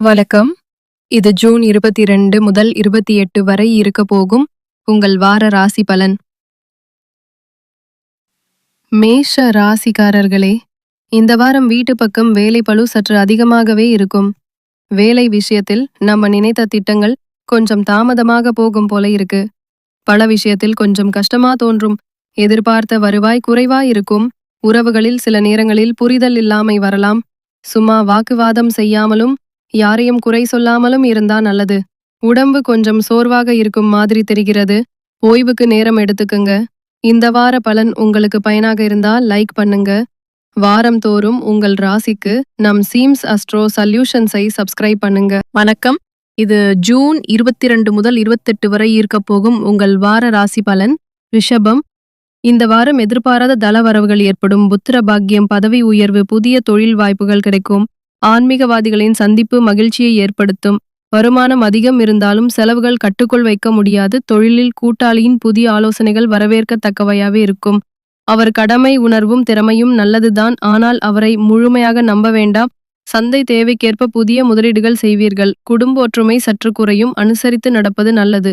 வணக்கம். இது ஜூன் இருபத்தி ரெண்டு முதல் இருபத்தி எட்டு வரை இருக்க போகும் உங்கள் வார ராசி பலன். மேஷ ராசிக்காரர்களே இந்த வாரம் வீட்டு பக்கம் வேலை பளு சற்று அதிகமாகவே இருக்கும். வேலை விஷயத்தில் நம்ம நினைத்த திட்டங்கள் கொஞ்சம் தாமதமாக போகும் போல இருக்கு. பல விஷயத்தில் கொஞ்சம் கஷ்டமா தோன்றும். எதிர்பார்த்த வருவாய் குறைவா இருக்கும். உறவுகளில் சில நேரங்களில் புரிதல் இல்லாமை வரலாம். சும்மா வாக்குவாதம் செய்யாமலும் யாரையும் குறை சொல்லாமலும் இருந்தா நல்லது. உடம்பு கொஞ்சம் சோர்வாக இருக்கும் மாதிரி தெரிகிறது. ஓய்வுக்கு நேரம் எடுத்துக்குங்க. இந்த வார பலன் உங்களுக்கு பயனாக இருந்தா லைக் பண்ணுங்க. வாரம் தோறும் உங்கள் ராசிக்கு நம் சீம்ஸ் அஸ்ட்ரோ சல்யூஷன்ஸை சப்ஸ்கிரைப் பண்ணுங்க. வணக்கம். இது ஜூன் இருபத்தி ரெண்டு முதல் இருபத்தெட்டு வரை இருக்க போகும் உங்கள் வார ராசி பலன் ரிஷபம். இந்த வாரம் எதிர்பாராத தள வரவுகள் ஏற்படும். புத்திர பாக்கியம் பதவி உயர்வு புதிய தொழில் வாய்ப்புகள் கிடைக்கும். ஆன்மீகவாதிகளின் சந்திப்பு மகிழ்ச்சியை ஏற்படுத்தும். வருமானம் அதிகம் இருந்தாலும் செலவுகள் கட்டுக்குள் வைக்க முடியாது. தொழிலில் கூட்டாளியின் புதிய ஆலோசனைகள் வரவேற்கத்தக்கவையாவே இருக்கும். அவர் கடமை உணர்வும் திறமையும் நல்லதுதான். ஆனால் அவரை முழுமையாக நம்ப வேண்டாம். சந்தை தேவைக்கேற்ப புதிய முதலீடுகள் செய்வீர்கள். குடும்ப ஒற்றுமை சற்று குறையும். அனுசரித்து நடப்பது நல்லது.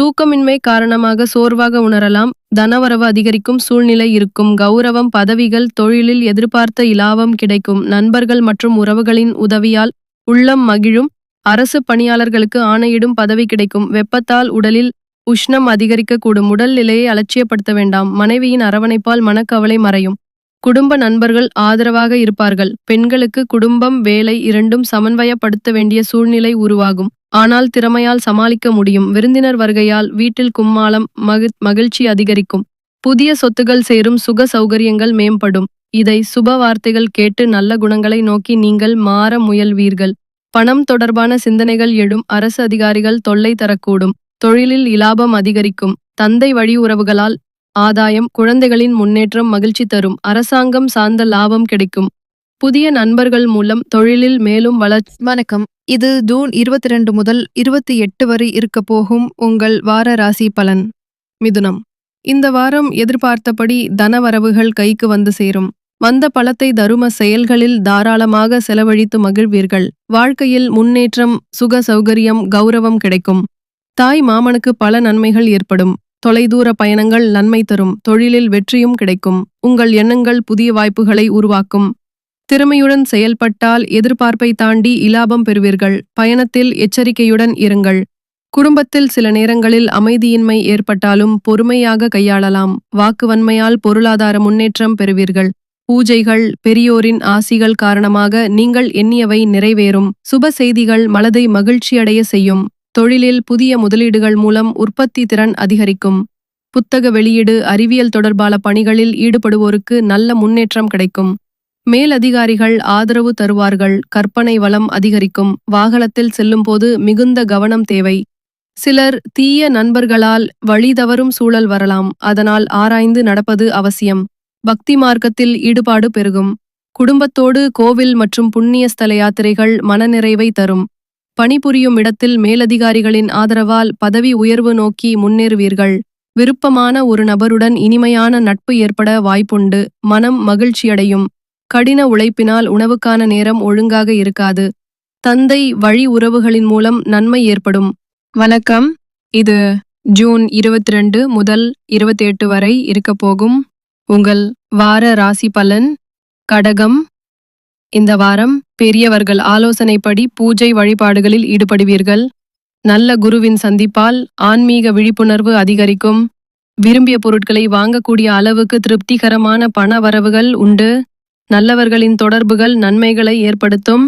தூக்கமின்மை காரணமாக சோர்வாக உணரலாம். தனவரவு அதிகரிக்கும் சூழ்நிலை இருக்கும். கௌரவம் பதவிகள் தொழிலில் எதிர்பார்த்த இலாபம் கிடைக்கும். நண்பர்கள் மற்றும் உறவுகளின் உதவியால் உள்ளம் மகிழும். அரசு பணியாளர்களுக்கு ஆணையிடும் பதவி கிடைக்கும். வெப்பத்தால் உடலில் உஷ்ணம் அதிகரிக்கக்கூடும். உடல் நிலையை அலட்சியப்படுத்த வேண்டாம். மனைவியின் அரவணைப்பால் மனக்கவலை மறையும். குடும்ப நண்பர்கள் ஆதரவாக இருப்பார்கள். பெண்களுக்கு குடும்பம் வேலை இரண்டும் சமன்வயப்படுத்த வேண்டிய சூழ்நிலை உருவாகும். ஆனால் திறமையால் சமாளிக்க முடியும். விருந்தினர் வருகையால் வீட்டில் கும்மாளம் மகி மகிழ்ச்சி அதிகரிக்கும். புதிய சொத்துகள் சேரும் சுக சௌகரியங்கள் மேம்படும். இதை சுப வார்த்தைகள் கேட்டு நல்ல குணங்களை நோக்கி நீங்கள் மாற முயல்வீர்கள். பணம் தொடர்பான சிந்தனைகள் எழும் அரசு அதிகாரிகள் தொல்லை தரக்கூடும். தொழிலில் இலாபம் அதிகரிக்கும். தந்தை வழி உறவுகளால் ஆதாயம் குழந்தைகளின் முன்னேற்றம் மகிழ்ச்சி தரும். அரசாங்கம் சார்ந்த லாபம் கிடைக்கும். புதிய நண்பர்கள் மூலம் தொழிலில் மேலும் வளர்ச்சி வணக்கம். இது ஜூன் இருபத்தி ரெண்டு முதல் இருபத்தி எட்டு வரை இருக்க போகும் உங்கள் வார ராசி பலன். மிதுனம். இந்த வாரம் எதிர்பார்த்தபடி தனவரவுகள் கைக்கு வந்து சேரும். வந்த பலத்தை தரும செயல்களில் தாராளமாக செலவழித்து மகிழ்வீர்கள். வாழ்க்கையில் முன்னேற்றம் சுக சௌகரியம் கௌரவம் கிடைக்கும். தாய் மாமனுக்கு பல நன்மைகள் ஏற்படும். தொலைதூர பயணங்கள் நன்மை தரும். தொழிலில் வெற்றியும் கிடைக்கும். உங்கள் எண்ணங்கள் புதிய வாய்ப்புகளை உருவாக்கும். திறமையுடன் செயல்பட்டால் எதிர்பார்ப்பை தாண்டி இலாபம் பெறுவீர்கள். பயணத்தில் எச்சரிக்கையுடன் இருங்கள். குடும்பத்தில் சில நேரங்களில் அமைதியின்மை ஏற்பட்டாலும் பொறுமையாக கையாளலாம். வாக்குவன்மையால் பொருளாதார முன்னேற்றம் பெறுவீர்கள். பூஜைகள் பெரியோரின் ஆசிகள் காரணமாக நீங்கள் எண்ணியவை நிறைவேறும். சுப செய்திகள் மனதை மகிழ்ச்சியடைய செய்யும். தொழிலில் புதிய முதலீடுகள் மூலம் உற்பத்தி திறன் அதிகரிக்கும். புத்தக வெளியீடு அறிவியல் தொடர்பான பணிகளில் ஈடுபடுவோருக்கு நல்ல முன்னேற்றம் கிடைக்கும். மேலதிகாரிகள் ஆதரவு தருவார்கள் கற்பனை வளம் அதிகரிக்கும் வாகனத்தில் செல்லும்போது மிகுந்த கவனம் தேவை. சிலர் தீய நண்பர்களால் வழிதவரும் சூழல் வரலாம் அதனால் ஆராய்ந்து நடப்பது அவசியம். பக்தி மார்க்கத்தில் ஈடுபாடு பெருகும். குடும்பத்தோடு கோவில் மற்றும் புண்ணிய ஸ்தல யாத்திரைகள் மனநிறைவை தரும். பணிபுரியும் இடத்தில் மேலதிகாரிகளின் ஆதரவால் பதவி உயர்வு நோக்கி முன்னேறுவீர்கள். விருப்பமான ஒரு நபருடன் இனிமையான நட்பு ஏற்பட வாய்ப்புண்டு மனம் மகிழ்ச்சியடையும். கடின உழைப்பினால் உணவுக்கான நேரம் ஒழுங்காக இருக்காது. தந்தை வழி உறவுகளின் மூலம் நன்மை ஏற்படும். வணக்கம். இது ஜூன் இருபத்தி ரெண்டு முதல் இருபத்தி எட்டு வரை இருக்க போகும் உங்கள் வார ராசி பலன் கடகம். இந்த வாரம் பெரியவர்கள் ஆலோசனைப்படி பூஜை வழிபாடுகளில் ஈடுபடுவீர்கள். நல்ல குருவின் சந்திப்பால் ஆன்மீக விழிப்புணர்வு அதிகரிக்கும். விரும்பிய பொருட்களை வாங்கக்கூடிய அளவுக்கு திருப்திகரமான பண வரவுகள் உண்டு. நல்லவர்களின் தொடர்புகள் நன்மைகளை ஏற்படுத்தும்.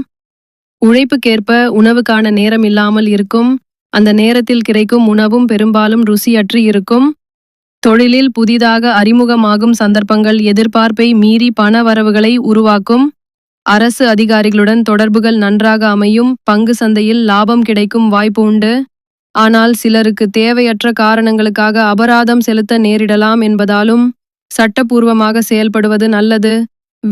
உழைப்புக்கேற்ப உணவுக்கான நேரம் இல்லாமல் இருக்கும். அந்த நேரத்தில் கிடைக்கும் உணவும் பெரும்பாலும் ருசியற்று இருக்கும். தொழிலில் புதிதாக அறிமுகமாகும் சந்தர்ப்பங்கள் எதிர்பார்ப்பை மீறி பண வரவுகளை உருவாக்கும். அரசு அதிகாரிகளுடன் தொடர்புகள் நன்றாக அமையும். பங்கு சந்தையில் லாபம் கிடைக்கும் வாய்ப்பு உண்டு. ஆனால் சிலருக்கு தேவையற்ற காரணங்களுக்காக அபராதம் செலுத்த நேரிடலாம் என்பதாலும் சட்டப்பூர்வமாக செயல்படுவது நல்லது.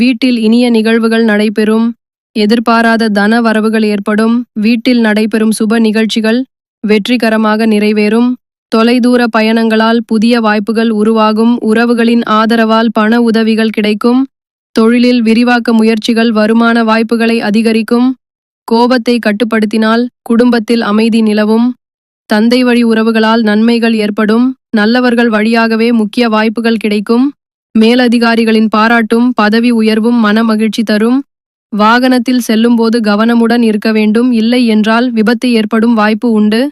வீட்டில் இனிய நிகழ்வுகள் நடைபெறும். எதிர்பாராத தன வரவுகள் ஏற்படும். வீட்டில் நடைபெறும் சுப நிகழ்ச்சிகள் வெற்றிகரமாக நிறைவேறும். தொலைதூர பயணங்களால் புதிய வாய்ப்புகள் உருவாகும். உறவுகளின் ஆதரவால் பண உதவிகள் கிடைக்கும். தொழிலில் விரிவாக்க முயற்சிகள் வருமான வாய்ப்புகளை அதிகரிக்கும். கோபத்தை கட்டுப்படுத்தினால் குடும்பத்தில் அமைதி நிலவும். தந்தை வழி உறவுகளால் நன்மைகள் ஏற்படும். நல்லவர்கள் வழியாகவே முக்கிய வாய்ப்புகள் கிடைக்கும். மேலதிகாரிகளின் பாராட்டும் பதவி உயர்வும் மன மகிழ்ச்சி தரும் வாகனத்தில் செல்லும்போது கவனமுடன் இருக்க வேண்டும். இல்லை என்றால் விபத்து ஏற்படும் வாய்ப்பு உண்டு.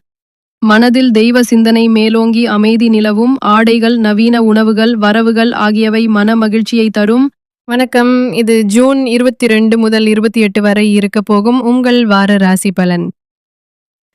மனதில் தெய்வ சிந்தனை மேலோங்கி அமைதி நிலவும். ஆடைகள் நவீன உணவுகள் வரவுகள் ஆகியவை மன மகிழ்ச்சியை தரும். வணக்கம். இது ஜூன் இருபத்தி ரெண்டு முதல் இருபத்தி எட்டு வரை இருக்க போகும் உங்கள் வார ராசி பலன்.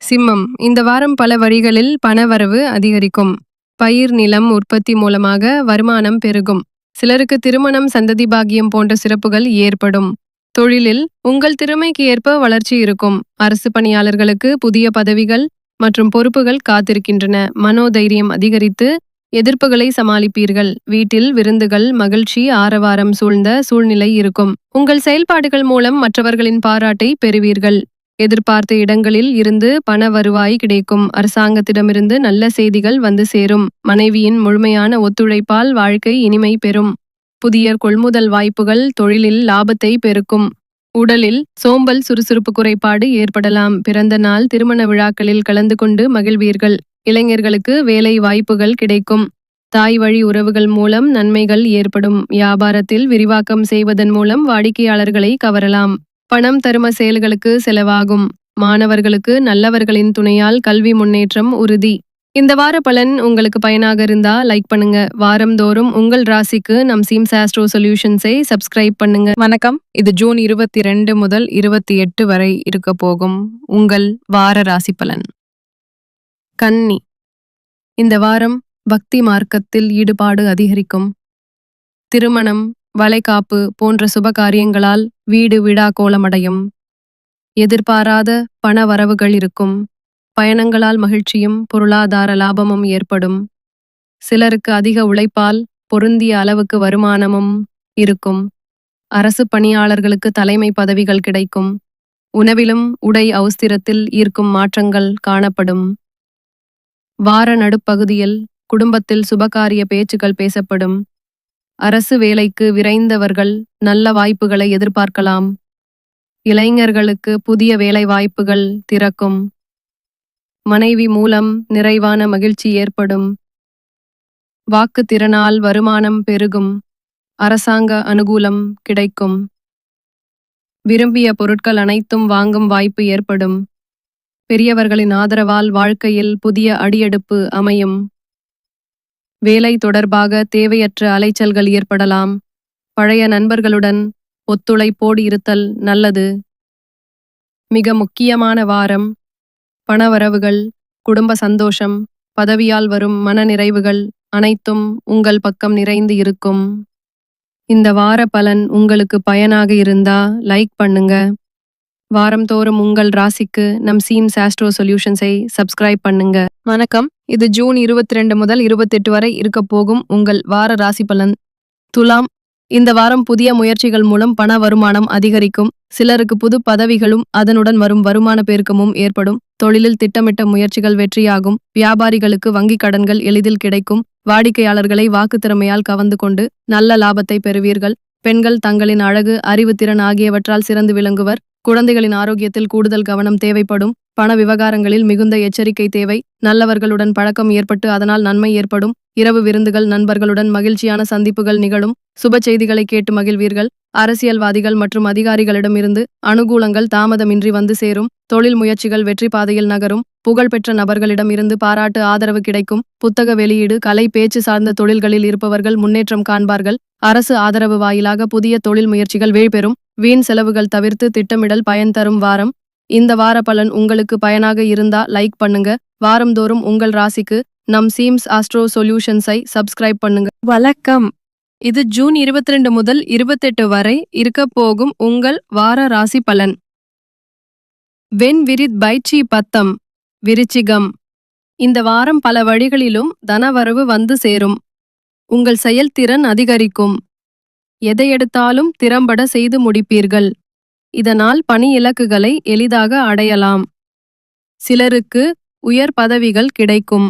சிம்மம். இந்த வாரம் பல வழிகளில் பணவரவு அதிகரிக்கும். பயிர் நிலம் உற்பத்தி மூலமாக வருமானம் பெருகும். சிலருக்கு திருமணம் சந்ததி பாகியம் போன்ற சிறப்புகள் ஏற்படும். தொழிலில் உங்கள் திறமைக்கு ஏற்ப வளர்ச்சி இருக்கும். அரசு பணியாளர்களுக்கு புதிய பதவிகள் மற்றும் பொறுப்புகள் காத்திருக்கின்றன. மனோதைரியம் அதிகரித்து எதிர்ப்புகளை சமாளிப்பீர்கள். வீட்டில் விருந்துகள் மகிழ்ச்சி ஆரவாரம் சூழ்ந்த சூழ்நிலை இருக்கும். உங்கள் செயல்பாடுகள் மூலம் மற்றவர்களின் பாராட்டை பெறுவீர்கள். எதிர்பார்த்த இடங்களில் இருந்து பண வருவாய் கிடைக்கும். அரசாங்கத்திடமிருந்து நல்ல செய்திகள் வந்து சேரும். மனைவியின் முழுமையான ஒத்துழைப்பால் வாழ்க்கை இனிமை பெறும். புதிய கொள்முதல் வாய்ப்புகள் தொழிலில் லாபத்தை பெருக்கும். உடலில் சோம்பல் சுறுசுறுப்பு குறைபாடு ஏற்படலாம். பிறந்த நாள் திருமண விழாக்களில் கலந்து கொண்டு மகிழ்வீர்கள். இளைஞர்களுக்கு வேலை வாய்ப்புகள் கிடைக்கும். தாய் வழி உறவுகள் மூலம் நன்மைகள் ஏற்படும். வியாபாரத்தில் விரிவாக்கம் செய்வதன் மூலம் வாடிக்கையாளர்களை கவரலாம். பணம் தரும செயல்களுக்கு செலவாகும். மாணவர்களுக்கு நல்லவர்களின் துணையால் கல்வி முன்னேற்றம் உறுதி. இந்த வார பலன் உங்களுக்கு பயனாக இருந்தா லைக் பண்ணுங்க. வாரந்தோறும் உங்கள் ராசிக்கு நம் சீம் சாஸ்ட்ரோ சொல்யூஷன்ஸை சப்ஸ்கிரைப் பண்ணுங்க. வணக்கம். இது ஜூன் இருபத்தி ரெண்டு முதல் இருபத்தி எட்டு வரை இருக்க போகும் உங்கள் வார ராசி பலன். கன்னி. இந்த வாரம் பக்தி மார்க்கத்தில் ஈடுபாடு அதிகரிக்கும். திருமணம் வளைகாப்பு போன்ற சுப காரியங்களால் வீடு விடா கோலமடையும். எதிர்பாராத பண வரவுகள் இருக்கும். பயணங்களால் மகிழ்ச்சியும் பொருளாதார லாபமும் ஏற்படும். சிலருக்கு அதிக உழைப்பால் பொருந்திய அளவுக்கு வருமானமும் இருக்கும். அரசு பணியாளர்களுக்கு தலைமை பதவிகள் கிடைக்கும். உணவிலும் உடை அவுஸ்திரத்தில் ஈர்க்கும் மாற்றங்கள் காணப்படும். வார நடுப்பகுதியில் குடும்பத்தில் சுபகாரிய பேச்சுக்கள் பேசப்படும். அரசு வேலைக்கு விரைந்தவர்கள் நல்ல வாய்ப்புகளை எதிர்பார்க்கலாம். இளைஞர்களுக்கு புதிய வேலை வாய்ப்புகள் திறக்கும். மனைவி மூலம் நிறைவான மகிழ்ச்சி ஏற்படும். வாக்கு திறனால் வருமானம் பெருகும். அரசாங்க அனுகூலம் கிடைக்கும். விரும்பிய பொருட்கள் அனைத்தும் வாங்கும் வாய்ப்பு ஏற்படும். பெரியவர்களின் ஆதரவால் வாழ்க்கையில் புதிய அடியெடுப்பு அமையும். வேலை தொடர்பாக தேவையற்ற அலைச்சல்கள் ஏற்படலாம். பழைய நண்பர்களுடன் ஒத்துழைப்போடு இருத்தல் நல்லது. மிக முக்கியமான வாரம் பணவரவுகள் குடும்ப சந்தோஷம் பதவியால் வரும் மனநிறைவுகள் அனைத்தும் உங்கள் பக்கம் நிறைந்து இருக்கும். இந்த வார பலன் உங்களுக்கு பயனாக இருந்தா லைக் பண்ணுங்க. வாரம்தோறும் உங்கள் ராசிக்கு நம் சீம் சாஸ்ட்ரோ சொல்யூஷன்ஸை சப்ஸ்கிரைப் பண்ணுங்க. வணக்கம். இது ஜூன் இருபத்தி ரெண்டு முதல் இருபத்தெட்டு வரை இருக்க போகும் உங்கள் வார ராசி பலன். துலாம் இந்த வாரம் புதிய முயற்சிகள் மூலம் பண வருமானம் அதிகரிக்கும். சிலருக்கு புது பதவிகளும் அதனுடன் வரும் வருமான பெருக்கமும் ஏற்படும். தொழிலில் திட்டமிட்ட முயற்சிகள் வெற்றியாகும். வியாபாரிகளுக்கு வங்கிக் கடன்கள் எளிதில் கிடைக்கும். வாடிக்கையாளர்களை வாக்கு திறமையால் கவர்ந்து கொண்டு நல்ல லாபத்தை பெறுவீர்கள். பெண்கள் தங்களின் அழகு அறிவுத்திறன் ஆகியவற்றால் சிறந்து விளங்குவர். குழந்தைகளின் ஆரோக்கியத்தில் கூடுதல் கவனம் தேவைப்படும். பண விவகாரங்களில் மிகுந்த எச்சரிக்கை தேவை. நல்லவர்களுடன் பழக்கம் ஏற்பட்டு அதனால் நன்மை ஏற்படும். இரவு விருந்துகள் நண்பர்களுடன் மகிழ்ச்சியான சந்திப்புகள் நிகழும். சுப செய்திகளை கேட்டு மகிழ்வீர்கள். அரசியல்வாதிகள் மற்றும் அதிகாரிகளிடமிருந்து அனுகூலங்கள் தாமதமின்றி வந்து சேரும். தொழில் முயற்சிகள் வெற்றி பாதையில் நகரும். புகழ்பெற்ற நபர்களிடம் இருந்து பாராட்டு ஆதரவு கிடைக்கும். புத்தக வெளியீடு கலை பேச்சு சார்ந்த தொழில்களில் இருப்பவர்கள் முன்னேற்றம் காண்பார்கள். அரசு ஆதரவு வாயிலாக புதிய தொழில் முயற்சிகள் வீழ்பெறும் வீண் செலவுகள் தவிர்த்து திட்டமிடல் பயன் தரும் வாரம். இந்த வார பலன் உங்களுக்கு பயனாக இருந்தா லைக் பண்ணுங்க. வாரந்தோறும் உங்கள் ராசிக்கு நம் சீம்ஸ் ஆஸ்ட்ரோ சொல்யூஷன்ஸை சப்ஸ்கிரைப் பண்ணுங்க. வணக்கம். இது ஜூன் இருபத்தி ரெண்டு முதல் இருபத்தெட்டு வரை இருக்க போகும் உங்கள் வார ராசி பலன். வெண் விரித் பைச்சி பத்தம் விருச்சிகம். இந்த வாரம் பல வழிகளிலும் தனவரவு வந்து சேரும். உங்கள் செயல்திறன் அதிகரிக்கும். எதை எடுத்தாலும் திறம்பட செய்து முடிப்பீர்கள். இதனால் பணி இலக்குகளை எளிதாக அடையலாம். சிலருக்கு உயர் பதவிகள் கிடைக்கும்.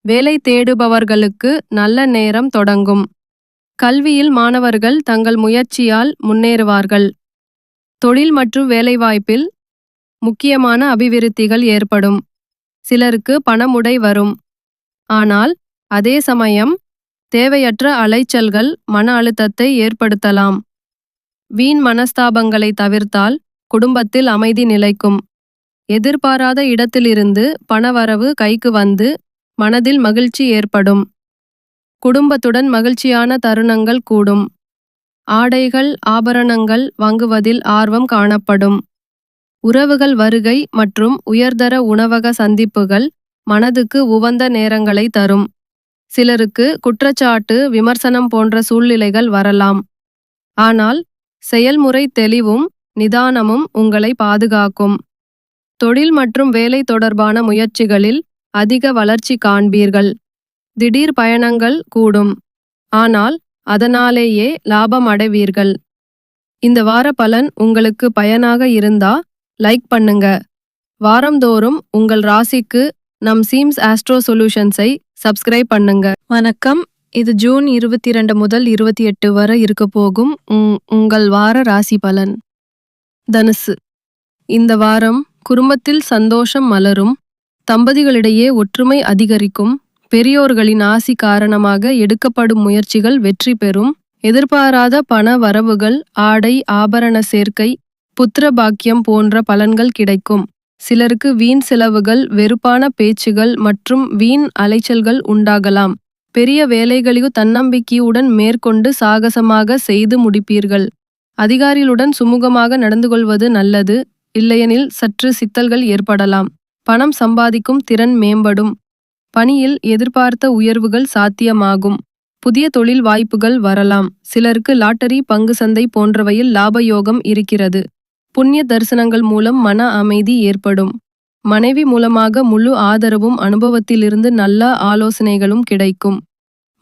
வேலை தேடுபவர்களுக்கு நல்ல நேரம் தொடங்கும். கல்வியில் மாணவர்கள் தங்கள் முயற்சியால் முன்னேறுவார்கள். தொழில் மற்றும் வேலைவாய்ப்பில் முக்கியமான அபிவிருத்திகள் ஏற்படும். சிலருக்கு பணமுடை வரும். ஆனால் அதே சமயம் தேவையற்ற அலைச்சல்கள் மன அழுத்தத்தை ஏற்படுத்தலாம். வீண் மனஸ்தாபங்களை தவிர்த்தால் குடும்பத்தில் அமைதி நிலைக்கும். எதிர்பாராத இடத்திலிருந்து பணவரவு கைக்கு வந்து மனதில் மகிழ்ச்சி ஏற்படும். குடும்பத்துடன் மகிழ்ச்சியான தருணங்கள் கூடும். ஆடைகள் ஆபரணங்கள் வாங்குவதில் ஆர்வம் காணப்படும். உறவுகள் வருகை மற்றும் உயர்தர உணவக சந்திப்புகள் மனதுக்கு உவந்த நேரங்களை தரும். சிலருக்கு குற்றச்சாட்டு விமர்சனம் போன்ற சூழ்நிலைகள் வரலாம். ஆனால் செயல்முறை தெளிவும் நிதானமும் உங்களை பாதுகாக்கும். தொழில் மற்றும் வேலை தொடர்பான முயற்சிகளில் அதிக வளர்ச்சி காண்பீர்கள். திடீர் பயணங்கள் கூடும். ஆனால் அதனாலேயே லாபம் அடைவீர்கள். இந்த வார பலன் உங்களுக்கு பயனாக இருந்தா லைக் பண்ணுங்க. வாரந்தோறும் உங்கள் ராசிக்கு நம் சீம்ஸ் ஆஸ்ட்ரோ சொல்யூஷன்ஸை சப்ஸ்கிரைப் பண்ணுங்க. வணக்கம். இது ஜூன் இருபத்தி ரெண்டு முதல் இருபத்தி எட்டு வரை இருக்க போகும் உங்கள் வார ராசி பலன். தனுசு. இந்த வாரம் குடும்பத்தில் சந்தோஷம் மலரும் தம்பதிகளிடையே ஒற்றுமை அதிகரிக்கும் பெரியோர்களின் ஆசி காரணமாக எடுக்கப்படும் முயற்சிகள் வெற்றி பெறும். எதிர்பாராத பண வரவுகள் ஆடை ஆபரண சேர்க்கை புத்திர பாக்கியம் போன்ற பலன்கள் கிடைக்கும். சிலருக்கு வீண் செலவுகள் வெறுப்பான பேச்சுகள் மற்றும் வீண் அலைச்சல்கள் உண்டாகலாம். பெரிய வேலைகளையும் தன்னம்பிக்கையுடன் மேற்கொண்டு சாகசமாக செய்து முடிப்பீர்கள். அதிகாரிகளுடன் சுமூகமாக நடந்து கொள்வது நல்லது இல்லையெனில் சற்று சித்தல்கள் ஏற்படலாம். பணம் சம்பாதிக்கும் திறன் மேம்படும். பணியில் எதிர்பார்த்த உயர்வுகள் சாத்தியமாகும். புதிய தொழில் வாய்ப்புகள் வரலாம். சிலருக்கு லாட்டரி பங்கு சந்தை போன்றவையில் லாபயோகம் இருக்கிறது. புண்ணிய தரிசனங்கள் மூலம் மன அமைதி ஏற்படும். மனைவி மூலமாக முழு ஆதரவும் அனுபவத்திலிருந்து நல்ல ஆலோசனைகளும் கிடைக்கும்.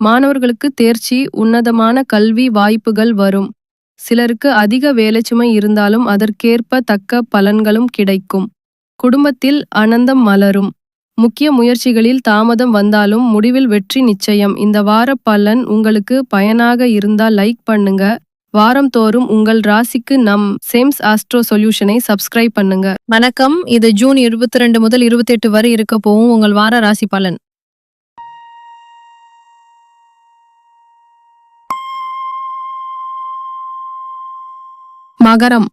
மாணவர்களுக்கு தேர்ச்சி உன்னதமான கல்வி வாய்ப்புகள் வரும். சிலருக்கு அதிக வேலைச்சுமை இருந்தாலும் அதற்கேற்ப தக்க பலன்களும் கிடைக்கும். குடும்பத்தில் அனந்தம் மலரும். முக்கிய முயற்சிகளில் தாமதம் வந்தாலும் முடிவில் வெற்றி நிச்சயம். இந்த வார பலன் உங்களுக்கு பயனாக இருந்தால் லைக் பண்ணுங்க. வாரம் தோறும் உங்கள் ராசிக்கு நம் சேம்ஸ் ஆஸ்ட்ரோ சொல்யூஷனை சப்ஸ்கிரைப் பண்ணுங்க. வணக்கம். இது ஜூன் இருபத்தி ரெண்டு முதல் இருபத்தி எட்டு வரை இருக்க போகும் உங்கள் வார ராசி பலன். மகரம்.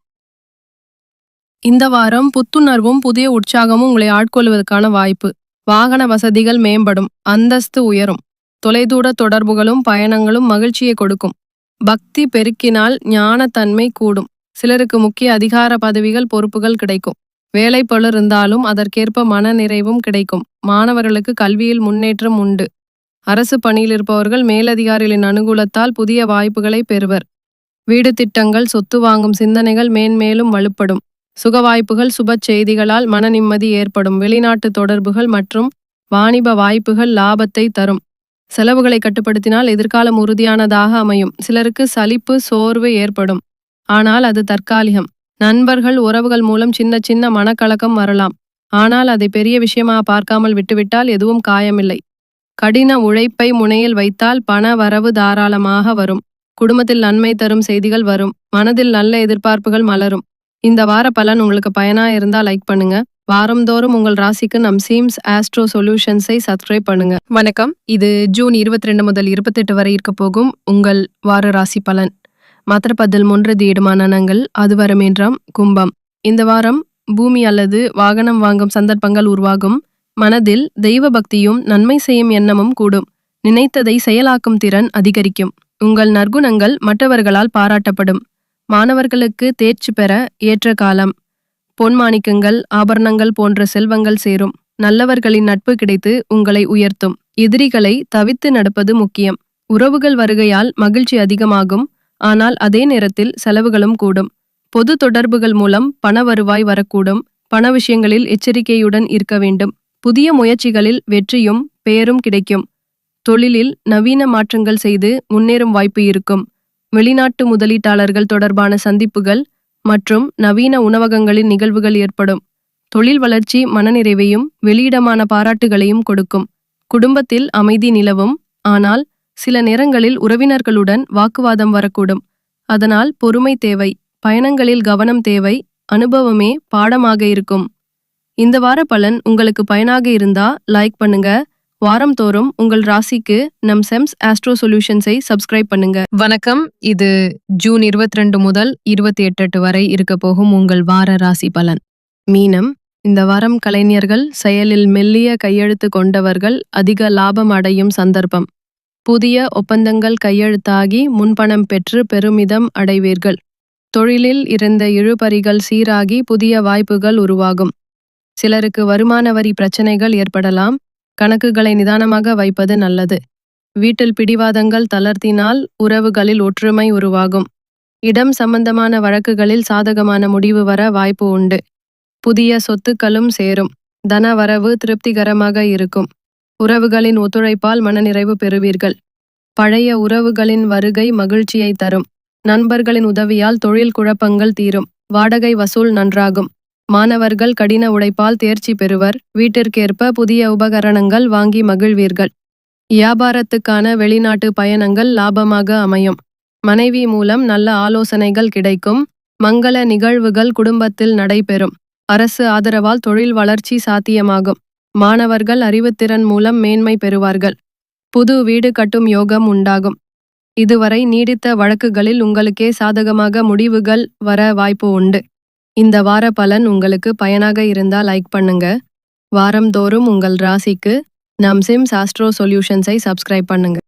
இந்த வாரம் புத்துணர்வும் புதிய உற்சாகமும் உங்களை ஆட்கொள்வதற்கான வாய்ப்பு. வாகன வசதிகள் மேம்படும் அந்தஸ்து உயரும். தொலைதூர தொடர்புகளும் பயணங்களும் மகிழ்ச்சியை கொடுக்கும். பக்தி பெருக்கினால் ஞானத்தன்மை கூடும். சிலருக்கு முக்கிய அதிகார பதவிகள் பொறுப்புகள் கிடைக்கும். வேலை பளு இருந்தாலும் அதற்கேற்ப மன நிறைவும் கிடைக்கும். மாணவர்களுக்கு கல்வியில் முன்னேற்றம் உண்டு. அரசு பணியில் இருப்பவர்கள் மேலதிகாரிகளின் அனுகூலத்தால் புதிய வாய்ப்புகளை பெறுவர். வீடு திட்டங்கள் சொத்து வாங்கும் சிந்தனைகள் மேன்மேலும் வலுப்படும். சுக வாய்ப்புகள் சுப செய்திகளால் மன நிம்மதி ஏற்படும் வெளிநாட்டு தொடர்புகள் மற்றும் வாணிப வாய்ப்புகள் லாபத்தை தரும். செலவுகளை கட்டுப்படுத்தினால் எதிர்காலம் உறுதியானதாக அமையும். சிலருக்கு சலிப்பு சோர்வு ஏற்படும். ஆனால் அது தற்காலிகம். நண்பர்கள் உறவுகள் மூலம் சின்ன சின்ன மனக்கலக்கம் வரலாம். ஆனால் அதை பெரிய விஷயமா பார்க்காமல் விட்டுவிட்டால் எதுவும் காயமில்லை. கடின உழைப்பை முனையில் வைத்தால் பண வரவு தாராளமாக வரும். குடும்பத்தில் நன்மை தரும் செய்திகள் வரும். மனதில் நல்ல எதிர்பார்ப்புகள் மலரும். இந்த வார பலன் உங்களுக்கு பயனா இருந்தா லைக் பண்ணுங்க. வாரந்தோறும் உங்கள் ராசிக்கு நம் சீம்ஸ் ஆஸ்ட்ரோ சொல்யூஷன்ஸை சப்ஸ்கிரைப் பண்ணுங்க. வணக்கம். இது ஜூன் இருபத்தி ரெண்டு முதல் இருபத்தெட்டு வரை இருக்க போகும் உங்கள் வார ராசி பலன். மாத்திர பதில் தீடுமானங்கள் இடுமானங்கள் அதுவரமேன்றாம் கும்பம். இந்த வாரம் பூமி அல்லது வாகனம் வாங்கும் சந்தர்ப்பங்கள் உருவாகும். மனதில் தெய்வ பக்தியும் நன்மை செய்யும் எண்ணமும் கூடும். நினைத்ததை செயலாக்கும் திறன் அதிகரிக்கும். உங்கள் நற்குணங்கள் மற்றவர்களால் பாராட்டப்படும். மாணவர்களுக்கு தேர்ச்சி பெற ஏற்ற காலம். பொன்மாணிக்கங்கள் ஆபரணங்கள் போன்ற செல்வங்கள் சேரும். நல்லவர்களின் நட்பு கிடைத்து உங்களை உயர்த்தும். எதிரிகளை தவித்து நடப்பது முக்கியம். உறவுகள் வருகையால் மகிழ்ச்சி அதிகமாகும். ஆனால் அதே நேரத்தில் செலவுகளும் கூடும். பொது தொடர்புகள் மூலம் பண வருவாய் வரக்கூடும். பண விஷயங்களில் எச்சரிக்கையுடன் இருக்க வேண்டும். புதிய முயற்சிகளில் வெற்றியும் பெயரும் கிடைக்கும். தொழிலில் நவீன மாற்றங்கள் செய்து முன்னேறும் வாய்ப்பு இருக்கும். வெளிநாட்டு முதலீட்டாளர்கள் தொடர்பான சந்திப்புகள் மற்றும் நவீன உணவகங்களின் நிகழ்வுகள் ஏற்படும். தொழில் வளர்ச்சி மனநிறைவையும் வெளியிடமான பாராட்டுகளையும் கொடுக்கும். குடும்பத்தில் அமைதி நிலவும். ஆனால் சில நேரங்களில் உறவினர்களுடன் வாக்குவாதம் வரக்கூடும். அதனால் பொறுமை தேவை. பயணங்களில் கவனம் தேவை. அனுபவமே பாடமாக இருக்கும். இந்த வார பலன் உங்களுக்கு பயனாக இருந்தா லைக் பண்ணுங்க. வாரம்தோறும் உங்கள் ராசிக்கு நம் செம்ஸ் ஆஸ்ட்ரோ சொல்யூஷன்ஸை சப்ஸ்கிரைப் பண்ணுங்க. வணக்கம். இது ஜூன் 22 முதல் இருபத்தி எட்டு வரை இருக்க போகும் உங்கள் வார ராசி பலன். மீனம் இந்த வாரம் கலைஞர்கள் செயலில் மெல்லிய கையெழுத்து கொண்டவர்கள் அதிக லாபம் அடையும் சந்தர்ப்பம். புதிய ஒப்பந்தங்கள் கையெழுத்தாகி முன்பணம் பெற்று பெருமிதம் அடைவீர்கள். தொழிலில் இருந்த இழுபறிகள் சீராகி புதிய வாய்ப்புகள் உருவாகும். சிலருக்கு வருமான வரி பிரச்சனைகள் ஏற்படலாம். கணக்குகளை நிதானமாக வைப்பது நல்லது. வீட்டில் பிடிவாதங்கள் தளர்த்தினால் உறவுகளில் ஒற்றுமை உருவாகும். இடம் சம்பந்தமான வழக்குகளில் சாதகமான முடிவு வர வாய்ப்பு உண்டு. புதிய சொத்துக்களும் சேரும். தன வரவு திருப்திகரமாக இருக்கும். உறவுகளின் ஒத்துழைப்பால் மனநிறைவு பெறுவீர்கள். பழைய உறவுகளின் வருகை மகிழ்ச்சியை தரும். நண்பர்களின் உதவியால் தொழில் குழப்பங்கள் தீரும். வாடகை வசூல் நன்றாகும். மாணவர்கள் கடின உழைப்பால் தேர்ச்சி பெறுவர். வீட்டிற்கேற்ப புதிய உபகரணங்கள் வாங்கி மகிழ்வீர்கள். வியாபாரத்துக்கான வெளிநாட்டு பயணங்கள் லாபமாக அமையும். மனைவி மூலம் நல்ல ஆலோசனைகள் கிடைக்கும். மங்கள நிகழ்வுகள் குடும்பத்தில் நடைபெறும். அரசு ஆதரவால் தொழில் வளர்ச்சி சாத்தியமாகும். மாணவர்கள் அறிவுத்திறன் மூலம் மேன்மை பெறுவார்கள். புது வீடு கட்டும் யோகம் உண்டாகும். இதுவரை நீடித்த வழக்குகளில் உங்களுக்கே சாதகமாக முடிவுகள் வர வாய்ப்பு உண்டு. இந்த வார பலன் உங்களுக்கு பயனாக இருந்தால் லைக் பண்ணுங்க. வாரம்தோறும் உங்கள் ராசிக்கு நம் சிம்ஸ் ஆஸ்ட்ரோ சொல்யூஷன்ஸை சப்ஸ்கிரைப் பண்ணுங்க.